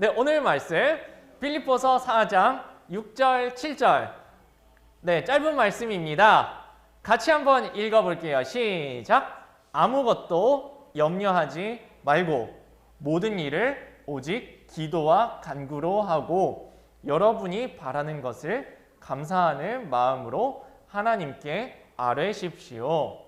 네, 오늘 말씀 빌립보서 4장 6절, 7절. 네, 짧은 말씀입니다. 같이 한번 읽어 볼게요. 시작. 아무것도 염려하지 말고 모든 일을 오직 기도와 간구로 하고 여러분이 바라는 것을 감사하는 마음으로 하나님께 아뢰십시오.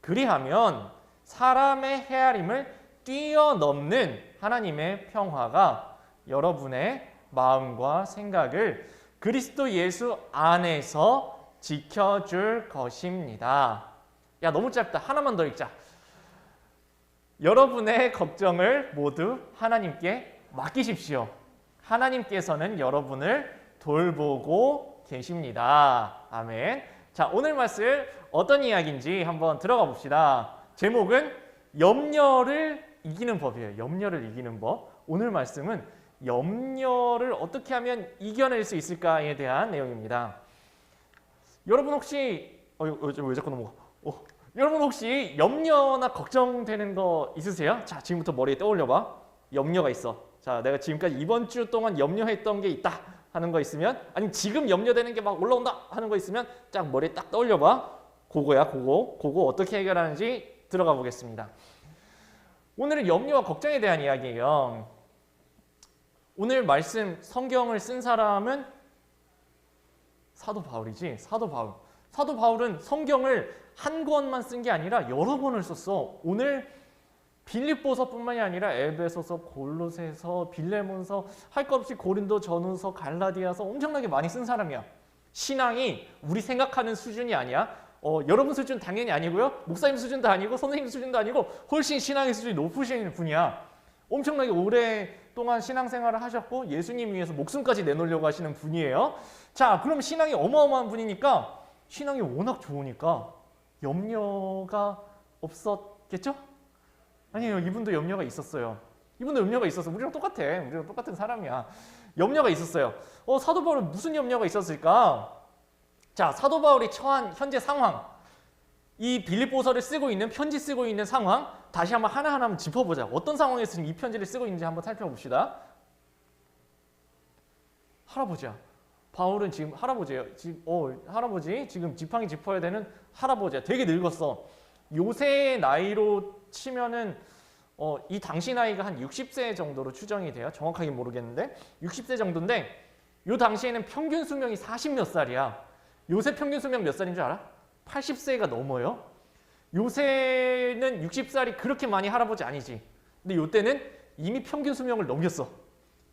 그리하면 사람의 헤아림을 뛰어넘는 하나님의 평화가 여러분의 마음과 생각을 그리스도 예수 안에서 지켜줄 것입니다. 야, 너무 짧다. 하나만 더 읽자. 여러분의 걱정을 모두 하나님께 맡기십시오. 하나님께서는 여러분을 돌보고 계십니다. 아멘. 자, 오늘 말씀 어떤 이야기인지 한번 들어가 봅시다. 제목은 염려를 이기는 법이에요. 염려를 이기는 법. 오늘 말씀은 염려를 어떻게 하면 이겨낼 수 있을까에 대한 내용입니다. 여러분 혹시 어, 왜 자꾸 넘어가? 어, 여러분 혹시 염려나 걱정되는 거 있으세요? 자, 지금부터 머리에 떠올려 봐. 염려가 있어. 자, 내가 지금까지 이번 주 동안 염려했던 게 있다 하는 거 있으면 아니면 지금 염려되는 게 막 올라온다 하는 거 있으면 딱 머리에 딱 떠올려 봐. 그거야, 그거. 그거 어떻게 해결하는지 들어가 보겠습니다. 오늘은 염려와 걱정에 대한 이야기예요. 오늘 말씀 성경을 쓴 사람은 사도 바울이지. 사도 바울. 사도 바울은 성경을 한 권만 쓴 게 아니라 여러 권을 썼어. 오늘 빌립보서뿐만이 아니라 에베소서, 골로새서, 빌레몬서, 할 것 없이 고린도 전후서, 갈라디아서 엄청나게 많이 쓴 사람이야. 신앙이 우리 생각하는 수준이 아니야. 어, 여러분 수준 당연히 아니고요. 목사님 수준도 아니고 선생님 수준도 아니고 훨씬 신앙의 수준이 높으신 분이야. 엄청나게 오랫동안 신앙생활을 하셨고 예수님 위해서 목숨까지 내놓으려고 하시는 분이에요. 자, 그럼 신앙이 어마어마한 분이니까 신앙이 워낙 좋으니까 염려가 없었겠죠? 아니에요. 이분도 염려가 있었어요. 이분도 염려가 있었어. 우리랑 똑같아. 우리랑 똑같은 사람이야. 염려가 있었어요. 어, 사도 바울은 무슨 염려가 있었을까? 자, 사도 바울이 처한 현재 상황. 이 빌립보서를 쓰고 있는 편지 쓰고 있는 상황 다시 한번 하나하나 한번 짚어보자. 어떤 상황에서 지금 이 편지를 쓰고 있는지 한번 살펴봅시다. 할아버지야. 바울은 지금 할아버지예요. 지금 어 할아버지 지금 지팡이 짚어야 되는 할아버지야. 되게 늙었어. 요새 나이로 치면은 어, 이 당시 나이가 한 60세 정도로 추정이 돼요. 정확하게 모르겠는데 60세 정도인데 요 당시에는 평균 수명이 40몇 살이야. 요새 평균 수명 몇 살인 줄 알아? 80세가 넘어요. 요새는 60살이 그렇게 많이 할아버지 아니지. 근데 요때는 이미 평균 수명을 넘겼어.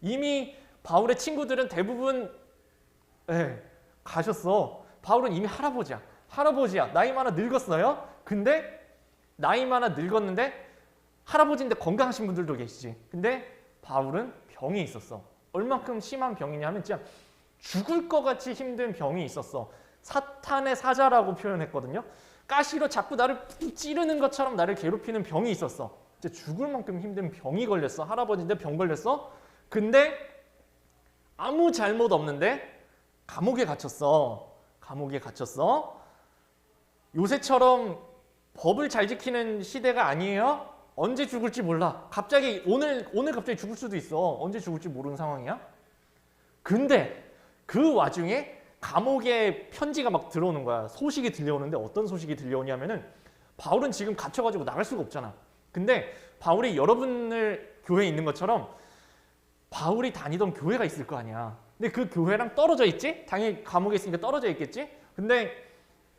이미 바울의 친구들은 대부분 예, 가셨어. 바울은 이미 할아버지야. 할아버지야. 나이 많아 늙었어요. 근데 나이 많아 늙었는데 할아버지인데 건강하신 분들도 계시지. 근데 바울은 병이 있었어. 얼만큼 심한 병이냐면 진짜 죽을 것 같이 힘든 병이 있었어. 사탄의 사자라고 표현했거든요. 가시로 자꾸 나를 찌르는 것처럼 나를 괴롭히는 병이 있었어. 진짜 죽을 만큼 힘든 병이 걸렸어. 할아버지인데 병 걸렸어. 근데 아무 잘못 없는데 감옥에 갇혔어. 감옥에 갇혔어. 요새처럼 법을 잘 지키는 시대가 아니에요. 언제 죽을지 몰라. 갑자기 오늘 오늘 갑자기 죽을 수도 있어. 언제 죽을지 모르는 상황이야. 근데 그 와중에 감옥에 편지가 막 들어오는 거야. 소식이 들려오는데 어떤 소식이 들려오냐면은 바울은 지금 갇혀가지고 나갈 수가 없잖아. 근데 바울이 여러분을 교회에 있는 것처럼 바울이 다니던 교회가 있을 거 아니야. 근데 그 교회랑 떨어져 있지? 당연히 감옥에 있으니까 떨어져 있겠지? 근데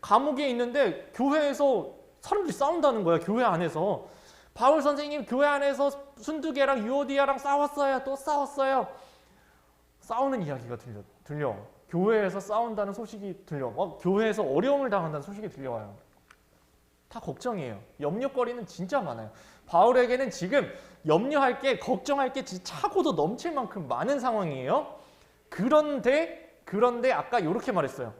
감옥에 있는데 교회에서 사람들이 싸운다는 거야. 교회 안에서. 바울 선생님 교회 안에서 순두개랑 유오디아랑 싸웠어요. 또 싸웠어요. 싸우는 이야기가 들려. 들려. 교회에서 싸운다는 소식이 들려. 막 교회에서 어려움을 당한다는 소식이 들려와요. 다 걱정이에요. 염려거리는 진짜 많아요. 바울에게는 지금 염려할 게, 걱정할 게 차고도 넘칠 만큼 많은 상황이에요. 그런데, 그런데 아까 이렇게 말했어요.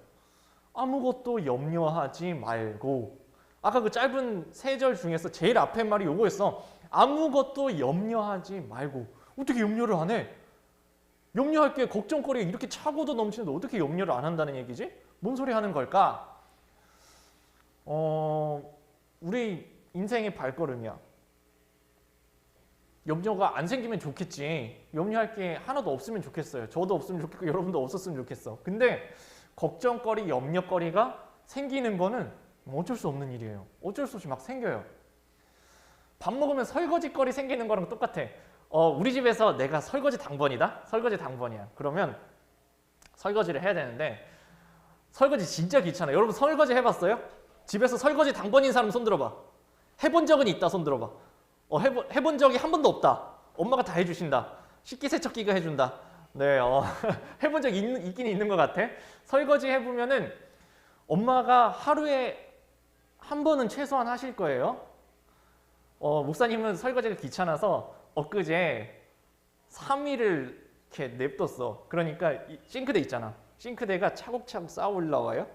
아무것도 염려하지 말고. 아까 그 짧은 세 절 중에서 제일 앞에 말이 요거였어. 아무것도 염려하지 말고. 어떻게 염려를 안 해? 염려할 게 걱정거리가 이렇게 차고도 넘치는데 어떻게 염려를 안 한다는 얘기지? 뭔 소리 하는 걸까? 어, 우리 인생의 발걸음이야. 염려가 안 생기면 좋겠지. 염려할 게 하나도 없으면 좋겠어요. 저도 없으면 좋겠고 여러분도 없었으면 좋겠어. 근데 걱정거리, 염려거리가 생기는 거는 어쩔 수 없는 일이에요. 어쩔 수 없이 막 생겨요. 밥 먹으면 설거지거리 생기는 거랑 똑같아. 어, 우리 집에서 내가 설거지 당번이다? 설거지 당번이야. 그러면 설거지를 해야 되는데 설거지 진짜 귀찮아. 여러분 설거지 해봤어요? 집에서 설거지 당번인 사람 손 들어봐. 해본 적은 있다 손 들어봐. 어, 해본, 해본 적이 한 번도 없다. 엄마가 다 해주신다. 식기세척기가 해준다. 네, 어, 해본 적 있, 있긴 있는 것 같아. 설거지 해보면은 엄마가 하루에 한 번은 최소한 하실 거예요. 어, 목사님은 설거지가 귀찮아서 엊그제 3일을 이렇게 냅뒀어. 그러니까 이 싱크대 있잖아. 싱크대가 차곡차곡 쌓아 올라와요.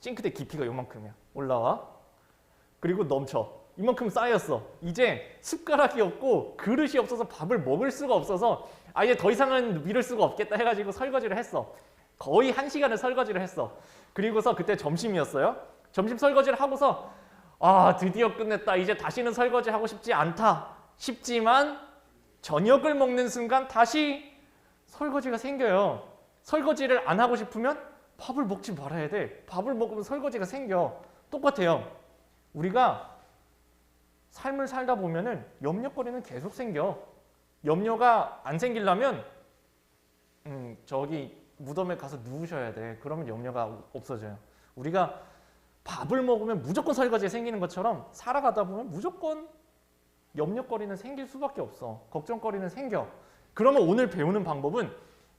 싱크대 깊이가 요만큼이야. 올라와. 그리고 넘쳐. 이만큼 쌓였어. 이제 숟가락이 없고 그릇이 없어서 밥을 먹을 수가 없어서 아 이제 더 이상은 미룰 수가 없겠다 해가지고 설거지를 했어. 거의 한 시간을 설거지를 했어. 그리고서 그때 점심이었어요. 점심 설거지를 하고서 아 드디어 끝냈다. 이제 다시는 설거지 하고 싶지 않다. 싶지만 저녁을 먹는 순간 다시 설거지가 생겨요. 설거지를 안 하고 싶으면 밥을 먹지 말아야 돼. 밥을 먹으면 설거지가 생겨. 똑같아요. 우리가 삶을 살다 보면은 염려거리는 계속 생겨. 염려가 안 생기려면 음, 저기 무덤에 가서 누우셔야 돼. 그러면 염려가 없어져요. 우리가 밥을 먹으면 무조건 설거지가 생기는 것처럼 살아가다 보면 무조건 염려거리는 생길 수밖에 없어. 걱정거리는 생겨. 그러면 오늘 배우는 방법은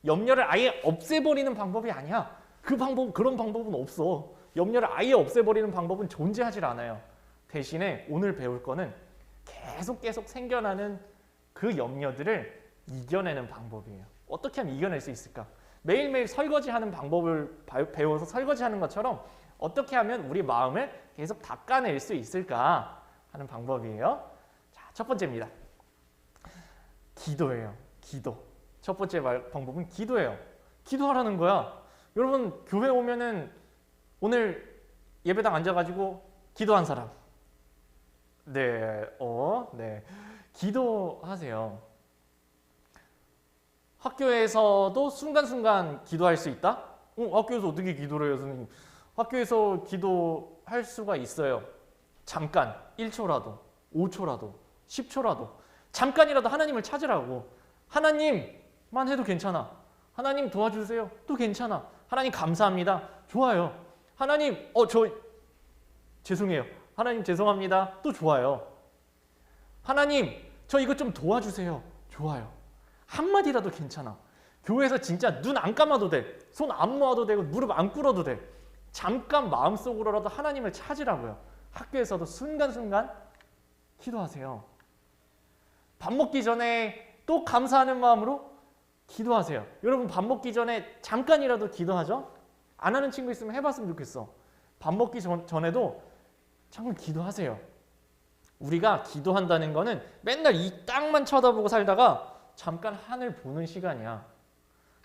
염려를 아예 없애버리는 방법이 아니야. 그 방법 그런 방법은 없어. 염려를 아예 없애버리는 방법은 존재하질 않아요. 대신에 오늘 배울 거는 계속 계속 생겨나는 그 염려들을 이겨내는 방법이에요. 어떻게 하면 이겨낼 수 있을까? 매일매일 설거지하는 방법을 바- 배워서 설거지하는 것처럼 어떻게 하면 우리 마음을 계속 닦아낼 수 있을까 하는 방법이에요. 자, 첫 번째입니다. 기도예요. 기도. 첫 번째 말, 방법은 기도예요. 기도하라는 거야. 여러분 교회 오면은 오늘 예배당 앉아가지고 기도한 사람. 네, 어, 네, 기도하세요. 학교에서도 순간순간 기도할 수 있다? 어, 학교에서 어떻게 기도를 해요, 선생님? 학교에서 기도할 수가 있어요. 잠깐, 1초라도, 5초라도, 10초라도, 잠깐이라도 하나님을 찾으라고. 하나님만 해도 괜찮아. 하나님 도와주세요. 또 괜찮아. 하나님 감사합니다. 좋아요. 하나님, 어, 저, 죄송해요. 하나님 죄송합니다. 또 좋아요. 하나님, 저 이것 좀 도와주세요. 좋아요. 한마디라도 괜찮아. 교회에서 진짜 눈 안 감아도 돼. 손 안 모아도 되고 무릎 안 꿇어도 돼. 잠깐 마음속으로라도 하나님을 찾으라고요. 학교에서도 순간순간 기도하세요. 밥 먹기 전에 또 감사하는 마음으로 기도하세요. 여러분 밥 먹기 전에 잠깐이라도 기도하죠? 안 하는 친구 있으면 해봤으면 좋겠어. 밥 먹기 전, 전에도 잠깐 기도하세요. 우리가 기도한다는 거는 맨날 이 땅만 쳐다보고 살다가 잠깐 하늘 보는 시간이야.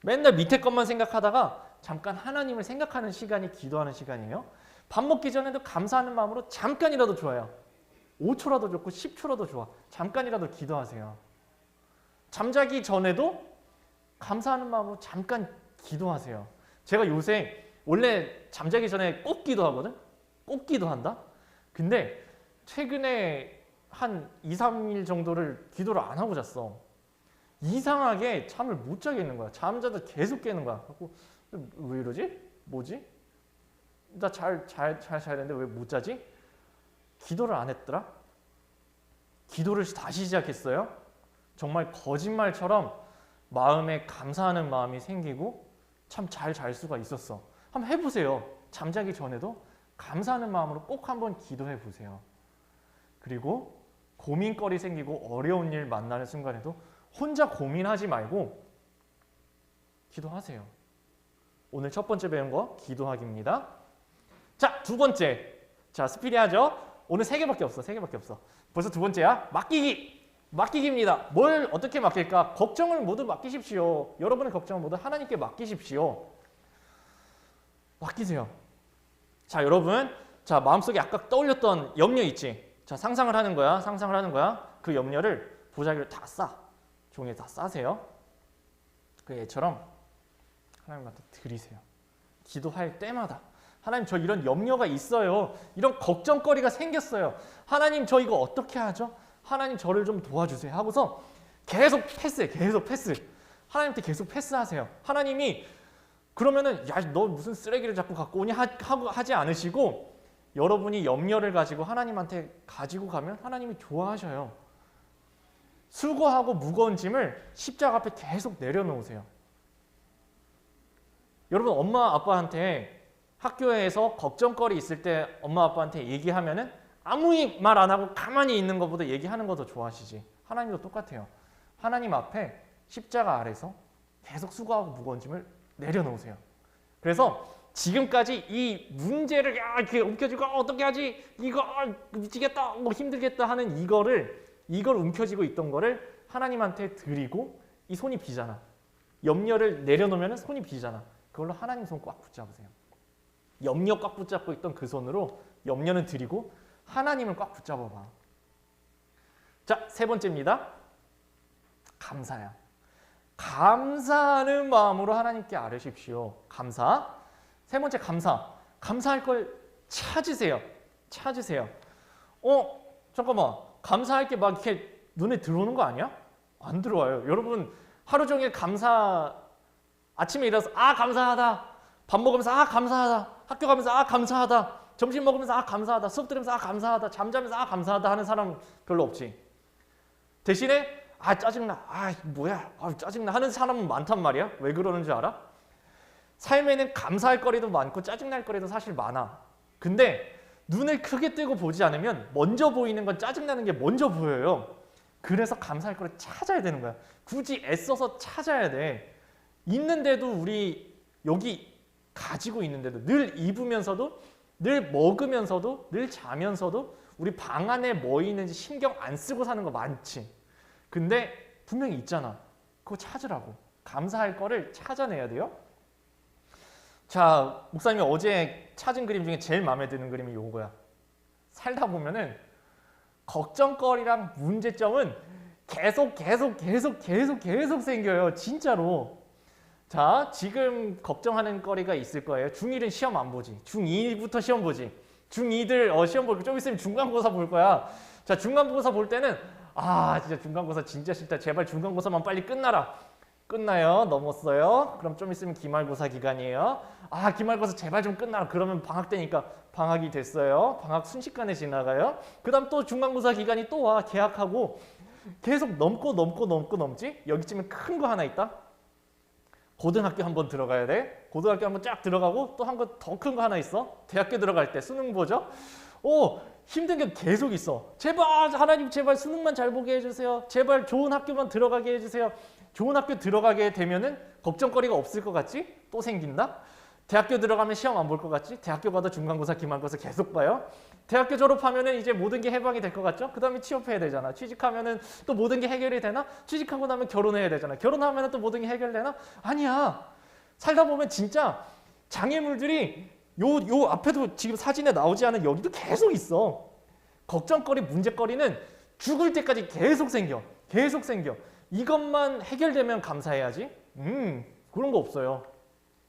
맨날 밑에 것만 생각하다가 잠깐 하나님을 생각하는 시간이 기도하는 시간이에요. 밥 먹기 전에도 감사하는 마음으로 잠깐이라도 좋아요. 5초라도 좋고 10초라도 좋아. 잠깐이라도 기도하세요. 잠자기 전에도 감사하는 마음으로 잠깐 기도하세요. 제가 요새 원래 잠자기 전에 꼭 기도하거든? 꼭 기도한다? 근데 최근에 한 2, 3일 정도를 기도를 안 하고 잤어. 이상하게 잠을 못 자겠는 거야. 잠자다 계속 깨는 거야. 그래갖고 왜 이러지? 뭐지? 나 잘 잘 잘 자야 되는데 왜 못 자지? 기도를 안 했더라? 기도를 다시 시작했어요. 정말 거짓말처럼 마음에 감사하는 마음이 생기고 참 잘 잘 수가 있었어. 한번 해보세요. 잠자기 전에도 감사하는 마음으로 꼭 한번 기도해 보세요. 그리고 고민거리 생기고 어려운 일 만나는 순간에도 혼자 고민하지 말고 기도하세요. 오늘 첫 번째 배운 거 기도하기입니다. 자, 두 번째. 자, 스피디 하죠? 오늘 세 개밖에 없어. 세 개밖에 없어. 벌써 두 번째야. 맡기기. 맡기기입니다. 뭘 어떻게 맡길까? 걱정을 모두 맡기십시오. 여러분의 걱정을 모두 하나님께 맡기십시오. 맡기세요. 자, 여러분. 자, 마음속에 아까 떠올렸던 염려 있지? 자, 상상을 하는 거야. 상상을 하는 거야. 그 염려를 보자기를 다 싸. 종이에 다 싸세요. 그 애처럼 하나님한테 드리세요. 기도할 때마다 하나님 저 이런 염려가 있어요. 이런 걱정거리가 생겼어요. 하나님 저 이거 어떻게 하죠? 하나님 저를 좀 도와주세요. 하고서 계속 패스해. 계속 패스. 하나님한테 계속 패스하세요. 하나님이 그러면은 야 너 무슨 쓰레기를 자꾸 갖고 오니 하, 하고 하지 않으시고 여러분이 염려를 가지고 하나님한테 가지고 가면 하나님이 좋아하셔요. 수고하고 무거운 짐을 십자가 앞에 계속 내려놓으세요. 여러분 엄마 아빠한테 학교에서 걱정거리 있을 때 엄마 아빠한테 얘기하면은 아무 말 안 하고 가만히 있는 것보다 얘기하는 거 더 좋아하시지. 하나님도 똑같아요. 하나님 앞에 십자가 아래서 계속 수고하고 무거운 짐을 내려놓으세요. 그래서 지금까지 이 문제를 야 이렇게 움켜쥐고 아, 어떻게 하지 이거 아, 미치겠다 뭐 힘들겠다 하는 이거를 이걸 움켜쥐고 있던 거를 하나님한테 드리고 이 손이 비잖아. 염려를 내려놓으면 손이 비잖아. 그걸로 하나님 손 꽉 붙잡으세요. 염려 꽉 붙잡고 있던 그 손으로 염려는 드리고 하나님을 꽉 붙잡아봐. 자, 세 번째입니다. 감사야. 감사하는 마음으로 하나님께 아뢰십시오. 감사. 세 번째 감사. 감사할 걸 찾으세요. 찾으세요. 어, 잠깐만. 감사할 게 막 이렇게 눈에 들어오는 거 아니야? 안 들어와요. 여러분 하루 종일 감사 아침에 일어나서 아 감사하다. 밥 먹으면서 아 감사하다. 학교 가면서 아 감사하다. 점심 먹으면서 아 감사하다. 수업 들으면서 아 감사하다. 잠자면서 아 감사하다 하는 사람 별로 없지. 대신에 아 짜증나. 아 뭐야. 아 짜증나 하는 사람은 많단 말이야. 왜 그러는 줄 알아? 삶에는 감사할 거리도 많고 짜증날 거리도 사실 많아. 근데 눈을 크게 뜨고 보지 않으면 먼저 보이는 건 짜증나는 게 먼저 보여요. 그래서 감사할 거를 찾아야 되는 거야. 굳이 애써서 찾아야 돼. 있는데도 우리 여기 가지고 있는데도 늘 입으면서도 늘 먹으면서도 늘 자면서도 우리 방 안에 뭐 있는지 신경 안 쓰고 사는 거 많지. 근데 분명히 있잖아. 그거 찾으라고. 감사할 거를 찾아내야 돼요. 자, 목사님이 어제 찾은 그림 중에 제일 마음에 드는 그림이 요거야. 살다 보면은 걱정거리랑 문제점은 계속 계속 계속 계속 계속 생겨요. 진짜로. 자, 지금 걱정하는 거리가 있을 거예요. 중1은 시험 안 보지. 중2부터 시험 보지. 중2들 어, 시험 볼거좀 있으면 중간고사 볼 거야. 자, 중간고사 볼 때는 아, 진짜 중간고사 진짜 싫다. 제발 중간고사만 빨리 끝나라. 끝나요. 넘었어요. 그럼 좀 있으면 기말고사 기간이에요. 아, 기말고사 제발 좀 끝나라. 그러면 방학 때니까 방학이 됐어요. 방학 순식간에 지나가요. 그다음 또 중간고사 기간이 또 와. 계약하고 계속 넘고 넘고 넘고 넘지. 여기쯤에 큰 거 하나 있다. 고등학교 한 번 들어가야 돼. 고등학교 한 번 쫙 들어가고 또한거더큰 거 하나 있어. 대학교 들어갈 때 수능 보죠. 오 힘든 게 계속 있어. 제발 하나님 제발 수능만 잘 보게 해주세요. 제발 좋은 학교만 들어가게 해주세요. 좋은 학교 들어가게 되면은 걱정거리가 없을 것 같지? 또 생긴다. 대학교 들어가면 시험 안 볼 것 같지? 대학교 가도 중간고사, 기말고사 계속 봐요. 대학교 졸업하면은 이제 모든 게 해방이 될 것 같죠? 그 다음에 취업해야 되잖아. 취직하면은 또 모든 게 해결이 되나? 취직하고 나면 결혼해야 되잖아. 결혼하면은 또 모든 게 해결되나? 아니야. 살다 보면 진짜 장애물들이 요, 요 앞에도 지금 사진에 나오지 않은 여기도 계속 있어. 걱정거리, 문제거리는 죽을 때까지 계속 생겨. 계속 생겨. 이것만 해결되면 감사해야지. 음, 그런 거 없어요.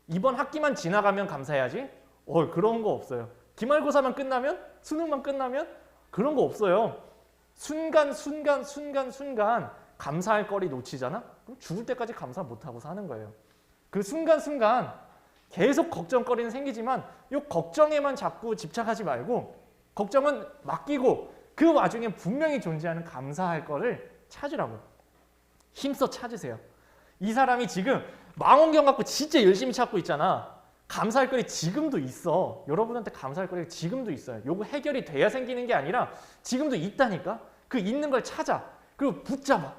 이번 학기만 지나가면 감사해야지. 어, 그런 거 없어요. 기말고사만 끝나면 수능만 끝나면 그런 거 없어요. 순간 순간 순간 순간 감사할 거리 놓치잖아. 그럼 죽을 때까지 감사 못 하고 사는 거예요. 그 순간 순간 계속 걱정거리는 생기지만 이 걱정에만 자꾸 집착하지 말고 걱정은 맡기고 그 와중에 분명히 존재하는 감사할 거를 찾으라고. 힘써 찾으세요. 이 사람이 지금 망원경 갖고 진짜 열심히 찾고 있잖아. 감사할 거리 지금도 있어. 여러분한테 감사할 거리 지금도 있어요. 요거 해결이 돼야 생기는 게 아니라 지금도 있다니까. 그 있는 걸 찾아. 그리고 붙잡아.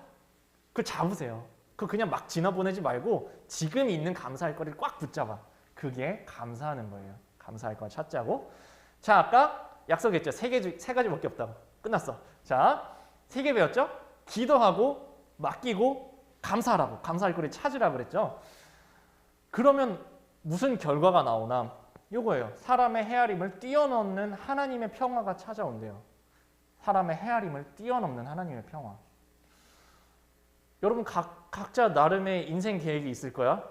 그걸 잡으세요. 그 그냥 막 지나보내지 말고 지금 있는 감사할 거리를 꽉 붙잡아. 그게 감사하는 거예요. 감사할 거 찾자고. 자, 아까 약속했죠. 세 개, 세 가지밖에 없다고. 끝났어. 자, 세 개 배웠죠? 기도하고 맡기고 감사하라고. 감사할 거리 찾으라 그랬죠. 그러면 무슨 결과가 나오나? 요거예요. 사람의 헤아림을 뛰어넘는 하나님의 평화가 찾아온대요. 사람의 헤아림을 뛰어넘는 하나님의 평화. 여러분 각, 각자 나름의 인생 계획이 있을 거야.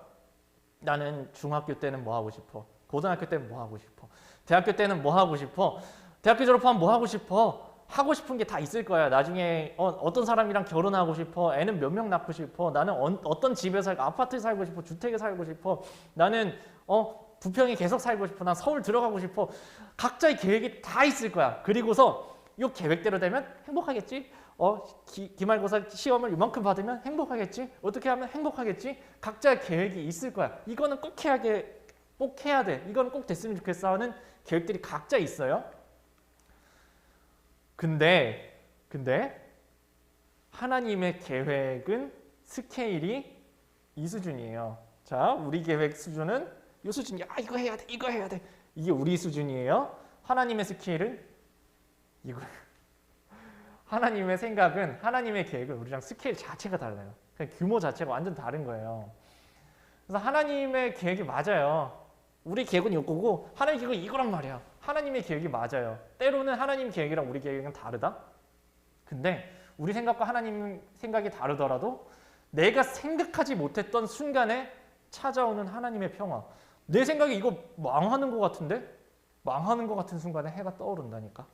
나는 중학교 때는 뭐 하고 싶어? 고등학교 때는 뭐 하고 싶어? 대학교 때는 뭐 하고 싶어? 대학교 졸업하면 뭐 하고 싶어? 하고 싶은 게 다 있을 거야. 나중에 어, 떤 사람이랑 결혼하고 싶어. 애는 몇 명 낳고 싶어. 나는 어, 떤 집에 살고 아파트에 살고 싶어. 주택에 살고 싶어. 나는 어 부평에 계속 살고 싶어. 난 서울 들어가고 싶어. 각자의 계획이 다 있을 거야. 그리고서 이 계획대로 되면 행복하겠지. 어 기, 기말고사 시험을 이만큼 받으면 행복하겠지. 어떻게 하면 행복하겠지. 각자의 계획이 있을 거야. 이거는 꼭 해야 돼. 꼭 해야 돼. 이거는 꼭 됐으면 좋겠어 하는 계획들이 각자 있어요. 근데 근데 하나님의 계획은 스케일이 이 수준이에요. 자, 우리 계획 수준은 이 수준이야. 아, 이거 해야 돼. 이거 해야 돼. 이게 우리 수준이에요. 하나님의 스케일은 이거. 하나님의 생각은 하나님의 계획은 우리랑 스케일 자체가 달라요. 그냥 규모 자체가 완전 다른 거예요. 그래서 하나님의 계획이 맞아요. 우리 계획은 이거고 하나님 계획은 이거란 말이야. 하나님의 계획이 맞아요. 때로는 하나님 계획이랑 우리 계획은 다르다. 근데 우리 생각과 하나님 생각이 다르더라도 내가 생각하지 못했던 순간에 찾아오는 하나님의 평화. 내 생각에 이거 망하는 것 같은데? 망하는 것 같은 순간에 해가 떠오른다니까.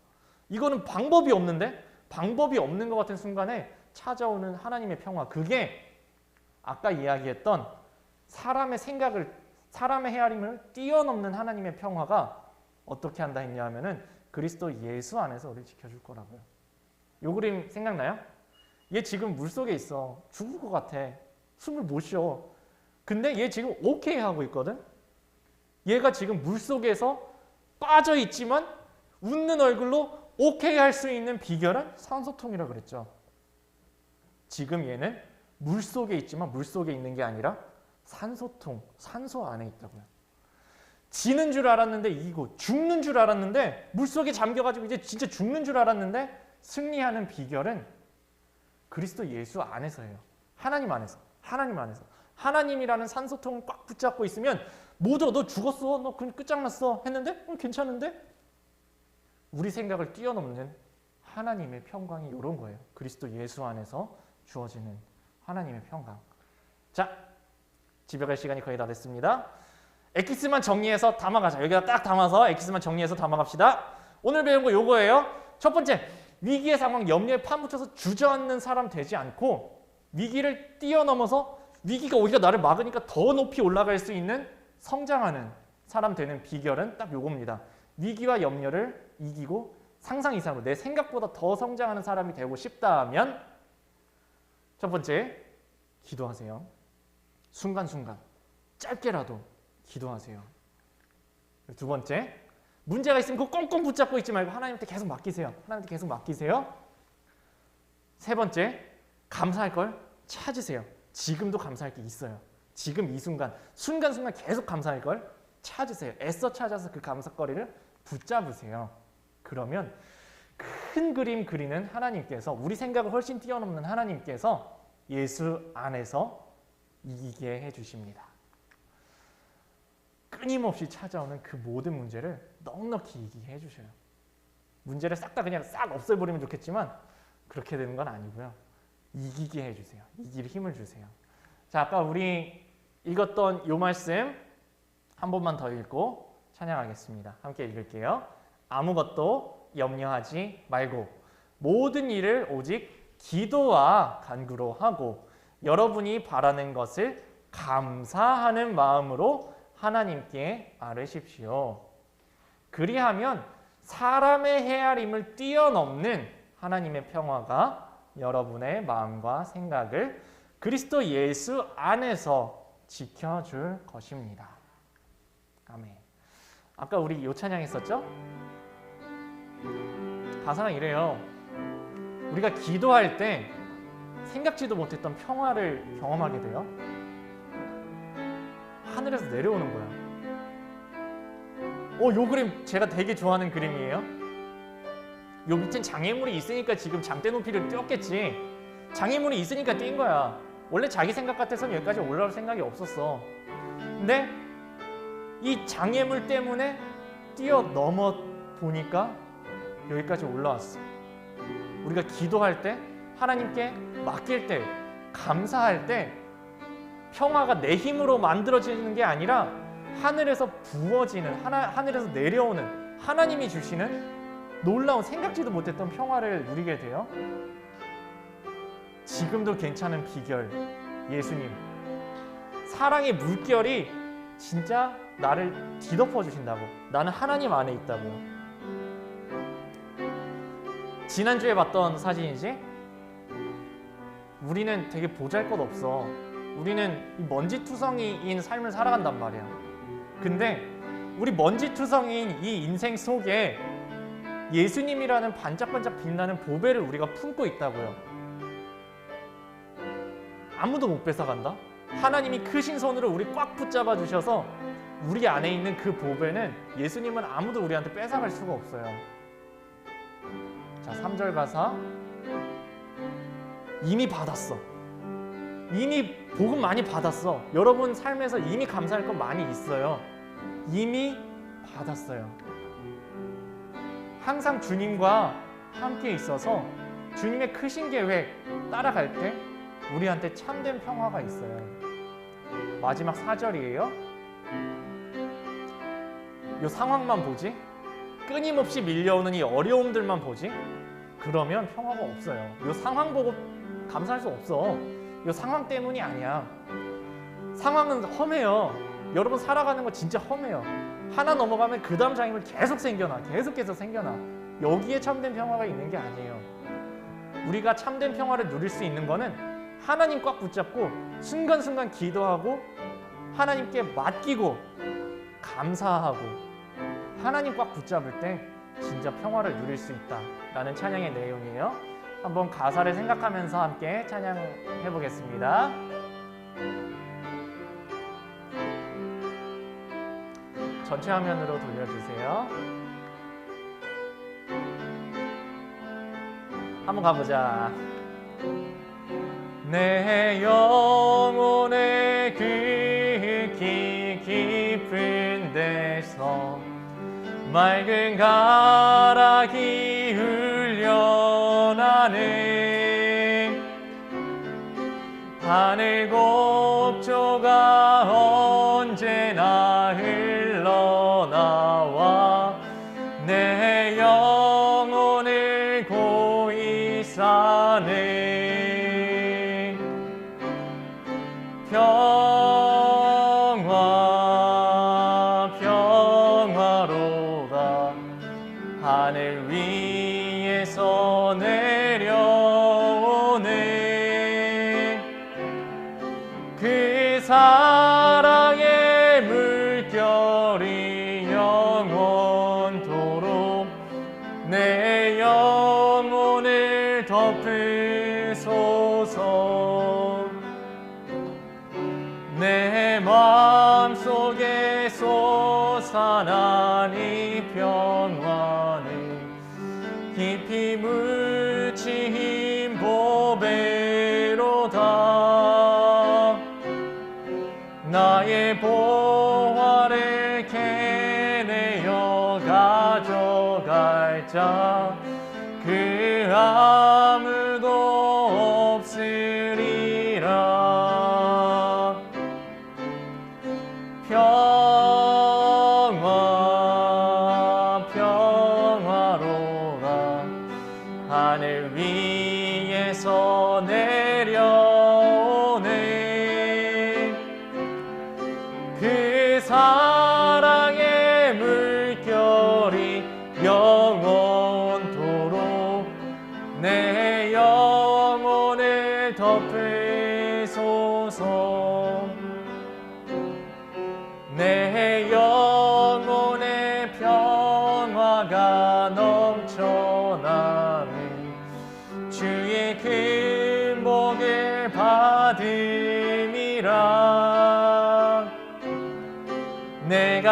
이거는 방법이 없는데? 방법이 없는 것 같은 순간에 찾아오는 하나님의 평화. 그게 아까 이야기했던 사람의 생각을, 사람의 헤아림을 뛰어넘는 하나님의 평화가 어떻게 한다 했냐 하면은 그리스도 예수 안에서 우리를 지켜줄 거라고요. 요 그림 생각나요? 얘 지금 물 속에 있어. 죽을 것 같아. 숨을 못 쉬어. 근데 얘 지금 오케이 하고 있거든? 얘가 지금 물 속에서 빠져 있지만 웃는 얼굴로 오케이 할 수 있는 비결은 산소통이라 그랬죠. 지금 얘는 물 속에 있지만 물 속에 있는 게 아니라 산소통, 산소 안에 있다고요. 지는 줄 알았는데 이기고 죽는 줄 알았는데 물속에 잠겨가지고 이제 진짜 죽는 줄 알았는데 승리하는 비결은 그리스도 예수 안에서예요. 하나님 안에서. 하나님 안에서. 하나님이라는 산소통을 꽉 붙잡고 있으면 뭐죠? 너 죽었어? 너 그냥 끝장났어? 했는데? 어, 괜찮은데? 우리 생각을 뛰어넘는 하나님의 평강이 이런 거예요. 그리스도 예수 안에서 주어지는 하나님의 평강. 자, 집에 갈 시간이 거의 다 됐습니다. 엑기스만 정리해서 담아가자. 여기다 딱 담아서 엑기스만 정리해서 담아갑시다. 오늘 배운 거 요거예요. 첫 번째, 위기의 상황, 염려에 파묻혀서 주저앉는 사람 되지 않고 위기를 뛰어넘어서 위기가 오히려 나를 막으니까 더 높이 올라갈 수 있는 성장하는 사람 되는 비결은 딱 요겁니다. 위기와 염려를 이기고 상상 이상으로 내 생각보다 더 성장하는 사람이 되고 싶다면 첫 번째, 기도하세요. 순간순간 짧게라도 기도하세요. 두 번째, 문제가 있으면 그 꽁꽁 붙잡고 있지 말고 하나님한테 계속 맡기세요. 하나님한테 계속 맡기세요. 세 번째, 감사할 걸 찾으세요. 지금도 감사할 게 있어요. 지금 이 순간, 순간순간 계속 감사할 걸 찾으세요. 애써 찾아서 그 감사거리를 붙잡으세요. 그러면 큰 그림 그리는 하나님께서 우리 생각을 훨씬 뛰어넘는 하나님께서 예수 안에서 이기게 해주십니다. 끊임없이 찾아오는 그 모든 문제를 넉넉히 이기게 해주셔요. 문제를 싹 다 그냥 싹 없애버리면 좋겠지만 그렇게 되는 건 아니고요. 이기게 해주세요. 이길 힘을 주세요. 자, 아까 우리 읽었던 요 말씀 한 번만 더 읽고 찬양하겠습니다. 함께 읽을게요. 아무것도 염려하지 말고 모든 일을 오직 기도와 간구로 하고 여러분이 바라는 것을 감사하는 마음으로 하나님께 아뢰십시오. 그리하면 사람의 헤아림을 뛰어넘는 하나님의 평화가 여러분의 마음과 생각을 그리스도 예수 안에서 지켜줄 것입니다. 아멘. 아까 우리 요 찬양 했었죠? 가사가 이래요. 우리가 기도할 때 생각지도 못했던 평화를 경험하게 돼요. 하늘에서 내려오는 거야. 어, 요 그림 제가 되게 좋아하는 그림이에요. 요 밑엔 장애물이 있으니까 지금 장대 높이를 뛰었겠지. 장애물이 있으니까 뛴 거야. 원래 자기 생각 같아서는 여기까지 올라올 생각이 없었어. 근데 이 장애물 때문에 뛰어넘어 보니까 여기까지 올라왔어. 우리가 기도할 때 하나님께 맡길 때 감사할 때 평화가 내 힘으로 만들어지는 게 아니라 하늘에서 부어지는 하나, 하늘에서 내려오는 하나님이 주시는 놀라운 생각지도 못했던 평화를 누리게 돼요. 지금도 괜찮은 비결 예수님. 사랑의 물결이 진짜 나를 뒤덮어 주신다고 나는 하나님 안에 있다고. 지난주에 봤던 사진이지 우리는 되게 보잘것없어. 우리는 이 먼지투성이인 삶을 살아간단 말이야. 근데 우리 먼지투성이인 이 인생 속에 예수님이라는 반짝반짝 빛나는 보배를 우리가 품고 있다고요. 아무도 못 뺏어간다? 하나님이 크신 손으로 우리 꽉 붙잡아 주셔서 우리 안에 있는 그 보배는 예수님은 아무도 우리한테 뺏어갈 수가 없어요. 자, 3절 가사 이미 받았어. 이미 복음 많이 받았어. 여러분 삶에서 이미 감사할 건 많이 있어요. 이미 받았어요. 항상 주님과 함께 있어서 주님의 크신 계획 따라갈 때 우리한테 참된 평화가 있어요. 마지막 4절이에요. 이 상황만 보지? 끊임없이 밀려오는 이 어려움들만 보지? 그러면 평화가 없어요. 이 상황 보고 감사할 수 없어. 이 상황 때문이 아니야. 상황은 험해요. 여러분 살아가는 거 진짜 험해요. 하나 넘어가면 그 다음 장애물 계속 생겨나. 계속 계속 생겨나. 여기에 참된 평화가 있는 게 아니에요. 우리가 참된 평화를 누릴 수 있는 거는 하나님 꽉 붙잡고 순간순간 기도하고 하나님께 맡기고 감사하고 하나님 꽉 붙잡을 때 진짜 평화를 누릴 수 있다라는 찬양의 내용이에요. 한번 가사를 생각하면서 함께 찬양해 보겠습니다. 전체 화면으로 돌려주세요. 한번 가보자. 내 영혼의 극히 깊은 데서 맑은 가락이 하늘 곡조가 언제나 흘러나와 내 영혼을 고이 싸네. 평화 평화로다. 하늘 위에서 내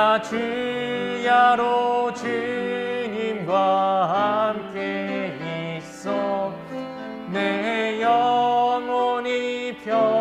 내가 주야로 주님과 함께 있어 내 영혼이 편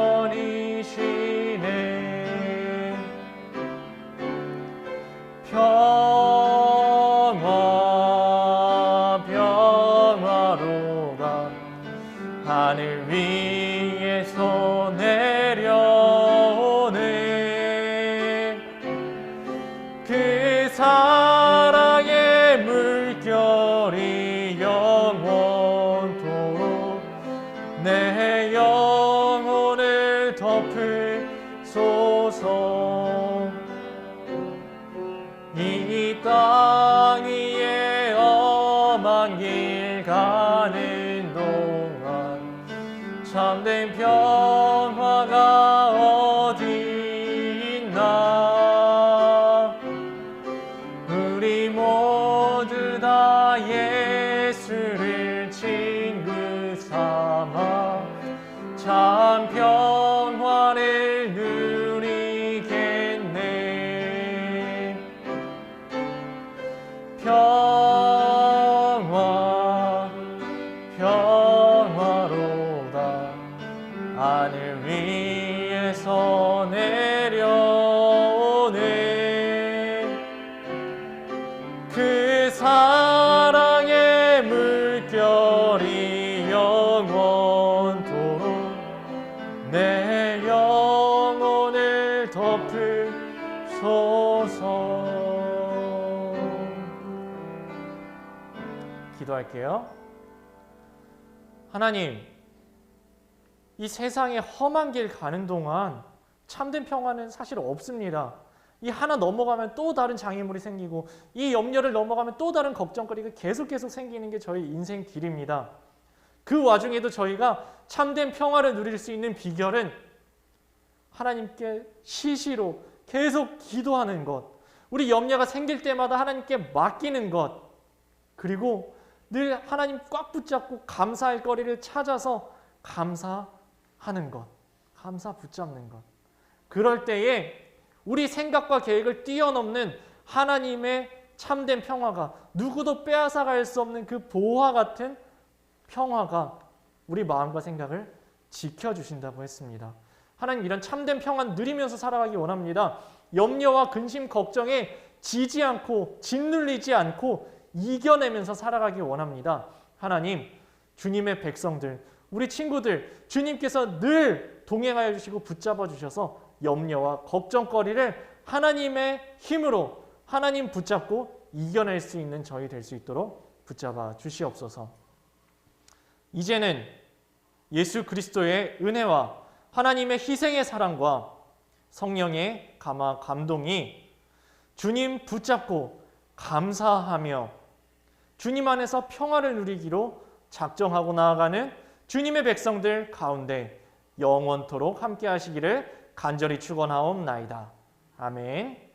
참된 평화 기도할게요 하나님 이 세상에 험한 길 가는 동안 참된 평화는 사실 없습니다. 이 하나 넘어가면 또 다른 장애물이 생기고 이 염려를 넘어가면 또 다른 걱정거리가 계속 계속 생기는 게 저희 인생 길입니다. 그 와중에도 저희가 참된 평화를 누릴 수 있는 비결은 하나님께 시시로 계속 기도하는 것, 우리 염려가 생길 때마다 하나님께 맡기는 것, 그리고 늘 하나님 꽉 붙잡고 감사할 거리를 찾아서 감사하는 것, 감사 붙잡는 것. 그럴 때에 우리 생각과 계획을 뛰어넘는 하나님의 참된 평화가 누구도 빼앗아갈 수 없는 그 보화 같은 평화가 우리 마음과 생각을 지켜주신다고 했습니다. 하나님 이런 참된 평화 누리면서 살아가기 원합니다. 염려와 근심, 걱정에 지지 않고 짓눌리지 않고 이겨내면서 살아가기 원합니다. 하나님, 주님의 백성들, 우리 친구들, 주님께서 늘 동행하여 주시고 붙잡아 주셔서 염려와 걱정거리를 하나님의 힘으로 하나님 붙잡고 이겨낼 수 있는 저희 될 수 있도록 붙잡아 주시옵소서. 이제는 예수 그리스도의 은혜와 하나님의 희생의 사랑과 성령의 감화 감동이 주님 붙잡고 감사하며 주님 안에서 평화를 누리기로 작정하고 나아가는 주님의 백성들 가운데 영원토록 함께 하시기를 간절히 축원하옵나이다. 아멘.